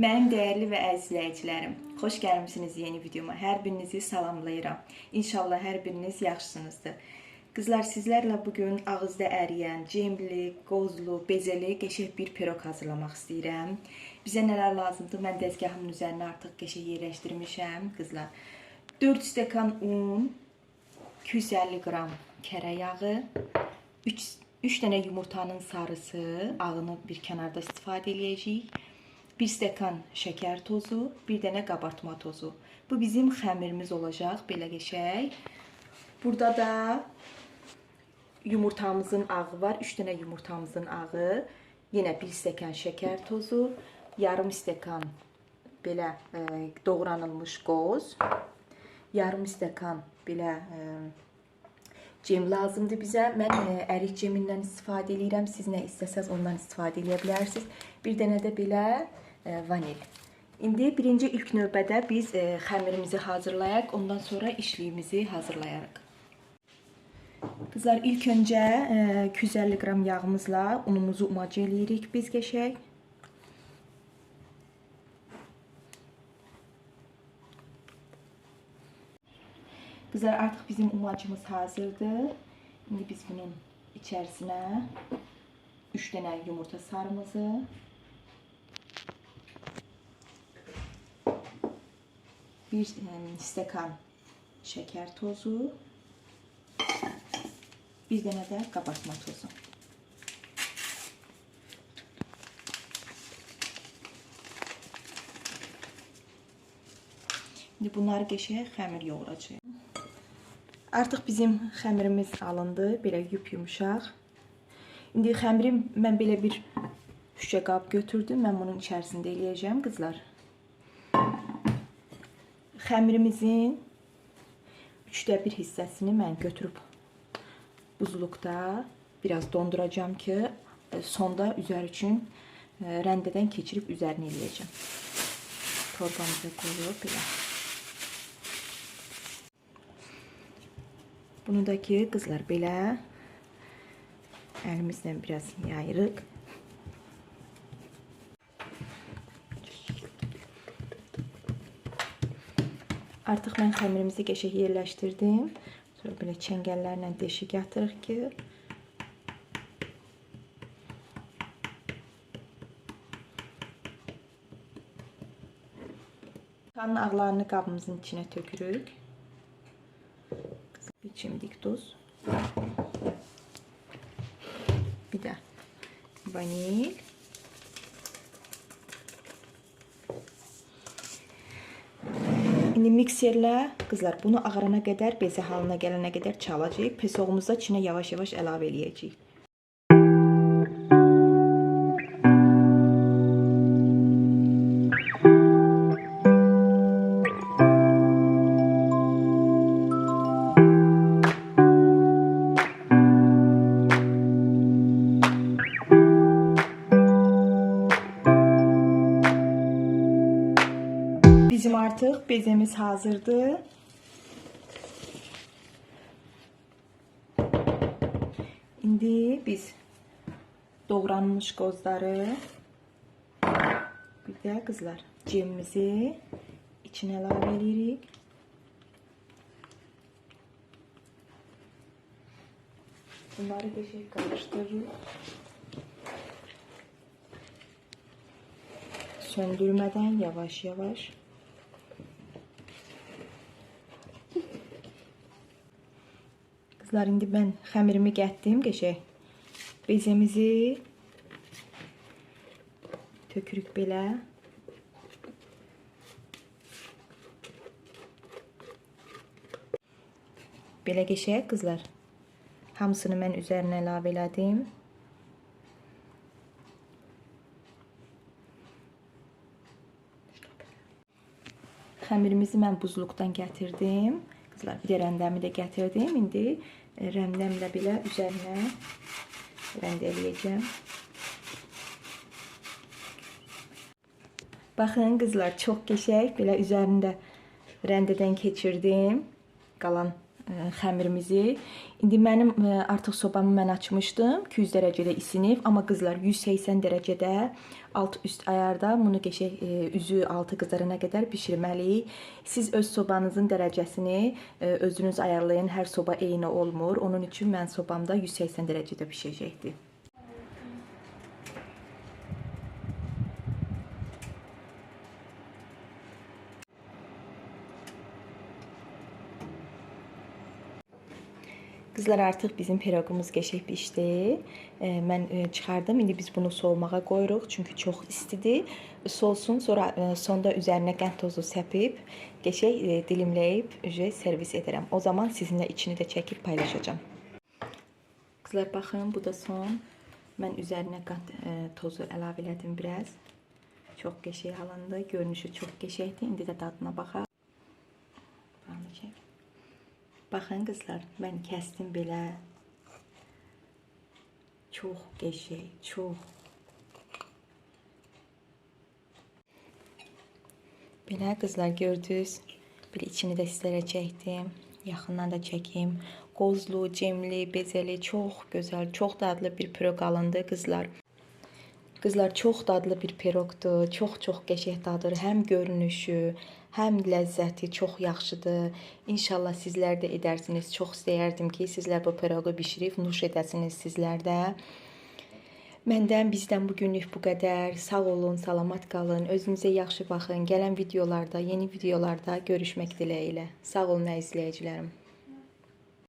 Mənim dəyərli və əziz izləyicilərim, xoş gəlmisiniz yeni videoma. Hər birinizi salamlayıram. İnşallah hər biriniz yaxşısınızdır. Qızlar, sizlərlə bu gün ağızda əriyən, cemli, qozlu, bezeli qəşəng bir pirog hazırlamaq istəyirəm. Bizə nələr lazımdır? Mən dəzgahımın üzərinə artıq qəşəng yerləşdirmişəm, qızlar. 4 stəkan un, 250 qram kərə yağı, 3 3 dənə yumurtanın sarısı, ağını bir kənarda istifadə eləyəcəyik. 1 stəkan şəkər tozu, 1 dənə qabartma tozu. Bu bizim xəmirimiz olacaq, belə qəşəng. Burada da yumurtamızın ağı var. 3 dənə yumurtamızın ağı, yenə 1 stəkan şəkər tozu, yarım stəkan belə e, doğranılmış qoz, yarım stəkan belə e, cem lazımdır bizə. Mən e, ərik cemindən istifadə edirəm. Siz nə istəsəz ondan istifadə edə bilərsiniz. Bir dənə də belə vanil. İndi birinci ilk növbədə biz e, xəmirimizi hazırlayaq, ondan sonra işliyimizi hazırlayarıq. Qızlar ilk öncə e, 250 qram yağımızla unumuzu umac eləyirik biz qəşəng. Qızlar artıq bizim umacımız hazırdır. İndi biz bunun içərisinə 3 dənə yumurta sarımızı bir e, stəkan şəkər tozu, bir dənə də qabartma tozu. İndi bunları qəşəng xəmir yoğuracağıq. Artıq bizim xəmirimiz alındı, belə yup-yumşaq. İndi xəmiri mən belə bir şüşə qab götürdüm. Mən bunun içərisində eləyəcəm qızlar. Xəmirimizin 3də 1 hissəsini mən götürüb buzluqda biraz donduracağam ki, e, sonda üzər üçün e, rəndədən keçirib üzərinə eləyəcəm. Torbamıza qoyub belə. Bunu da ki qızlar belə əlimizlə biraz yayırıq. Artıq mən xəmirimizi qəşəng yerləşdirdim. Sonra belə çəngəllərlə deşik yatırıq ki, Kanın ağlarını qabımızın içinə tökürük. Bir çimdik tuz. Bir de vanil. İndi mikserlə qızlar bunu ağarana qədər, bezə halına gələnə qədər çalacağıq. Pesoğumuza içinə yavaş-yavaş əlavə eləyəcəyik. Bizim artıq bezemiz hazırdır. İndi biz doğranmış qozları bir də qızlar cemimizi içinə əlavə edirik. Bunları qəşəng qarışdırırıq. Söndürmeden yavaş yavaş. Kızlar indi ben xəmirimi gətdim qəşəng. Bezemizi tökürük belə. Belə qəşəng qızlar. Hamısını mən üzərinə əlavə elədim. Xəmirimizi mən buzluqdan gətirdim. Qızlar, bir də rəndəmi də gətirdim. İndi e, rəndəmlə belə üzərinə rəndə eləyəcəm. Baxın qızlar, çox qəşəng. Belə üzərində rəndədən keçirdim. Qalan xəmirimizi. İndi mənim artıq sobamı mən açmışdım. 200 dərəcədə isinib, amma qızlar 180 dərəcədə alt üst ayarda bunu qəşəng üzü altı qızarana qədər bişirməliyik. Siz öz sobanızın dərəcəsini özünüz ayarlayın. Hər soba eyni olmur. Onun üçün mən sobamda 180 dərəcədə bişəcəkdir. Qızlar artıq bizim piroqumuz qəşəng bişdi. Mən çıxardım. İndi biz bunu soğumağa qoyuruq, çünki çox istidir. Soğusun, sonra sonda üzərinə qənd tozu səpib, qəşəng dilimləyib ücə servis edərəm. O zaman sizinlə içini də çəkib paylaşacağam. Qızlar baxın, bu da son. Mən üzərinə qənd tozu əlavə elədim biraz. Çox qəşəng halındı. Görünüşü çox qəşəngdir. İndi də dadına baxaq. Bağlı çək. Baxın qızlar, mən kəsdim belə. Çox qəşəng, çox. Belə qızlar gördünüz. Bir içini də sizlərə çəkdim. Yaxından da çəkim. Qozlu, cemli, bezeli, çox gözəl, çox dadlı bir piroq alındı qızlar. Qızlar çox dadlı bir piroqdur. Çox-çox qəşəng dadır. Həm görünüşü, həm ləzzəti çox yaxşıdır. İnşallah sizlər də edərsiniz. Çox istəyərdim ki, sizlər bu piroqu bişirib nuş edəsiniz sizlər də. Məndən bizdən bu günlük bu qədər. Sağ olun, salamat qalın. Özünüzə yaxşı baxın. Gələn videolarda, yeni videolarda görüşmək diləyilə. Sağ olun əziz izləyicilərim.